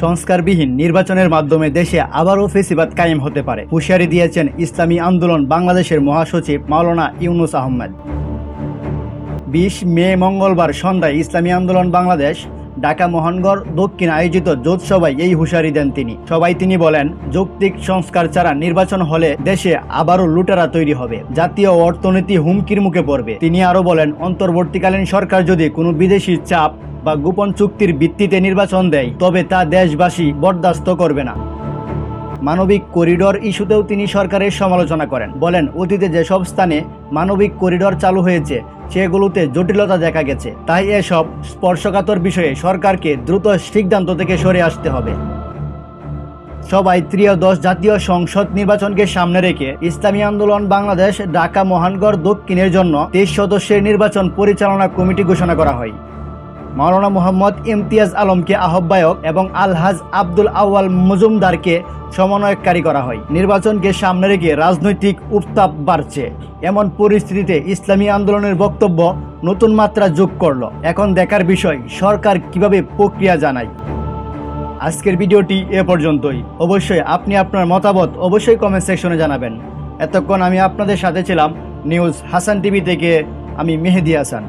সংস্কারবিহীন নির্বাচনের মাধ্যমে দেশে আবারও ফেসিবাদ কায়েম হতে পারে। হুঁশিয়ারি দিয়েছেন ইসলামী আন্দোলন বাংলাদেশের মহাসচিব মাওলানা ইউনুস আহমেদ। বিশ মে মঙ্গলবার সন্ধ্যায় ইসলামী আন্দোলন বাংলাদেশ, ঢাকা, মহানগর, দক্ষিণ আয়োজিত জোট সভায় এই হুঁশিয়ারি দেন তিনি। সবাই তিনি বলেন, যৌক্তিক সংস্কার ছাড়া নির্বাচন হলে দেশে আবারও লুটেরা তৈরি হবে। জাতীয় অর্থনীতি হুমকির মুখে পড়বে। তিনি আরও বলেন, অন্তর্বর্তীকালীন সরকার যদি কোনো বিদেশি চাপ বা গোপন চুক্তির ভিত্তিতে নির্বাচন দেয়, তবে তা দেশবাসী বরদাস্ত করবে না। মানবিক করিডোর ইস্যুতেও তিনি সরকারের সমালোচনা করেন। বলেন, অতীতে যেসব স্থানে মানবিক করিডোর চালু হয়েছে, সেগুলোতে জটিলতা দেখা গেছে। তাই এসব স্পর্শকাতর বিষয়ে সরকারকে দ্রুত সিদ্ধান্ত থেকে সরে আসতে হবে। সবাই ত্রিয়দশ জাতীয় সংসদ নির্বাচনকে সামনে রেখে ইসলামী আন্দোলন বাংলাদেশ, ঢাকা, মহানগর দক্ষিণের জন্য তেইশ সদস্যের নির্বাচন পরিচালনা কমিটি ঘোষণা করা হয়। মাওলানা মোহাম্মদ ইমতিয়াজ আলমকে আহ্বায়ক এবং আলহাজ আব্দুল আউয়াল মজুমদারকে সমন্বয়কারী করা হয়। নির্বাচনকে সামনে রেখে রাজনৈতিক উত্তাপ বাড়ছে। এমন পরিস্থিতিতে ইসলামী আন্দোলনের বক্তব্য নতুন মাত্রা যোগ করল। এখন দেখার বিষয়, সরকার কীভাবে প্রক্রিয়া জানায়? আজকের ভিডিওটি এ পর্যন্তই। অবশ্যই আপনি আপনার মতামত অবশ্যই কমেন্ট সেকশনে জানাবেন। এতক্ষণ আমি আপনাদের সাথে ছিলাম নিউজ হাসান টিভি থেকে আমি মেহেদি হাসান।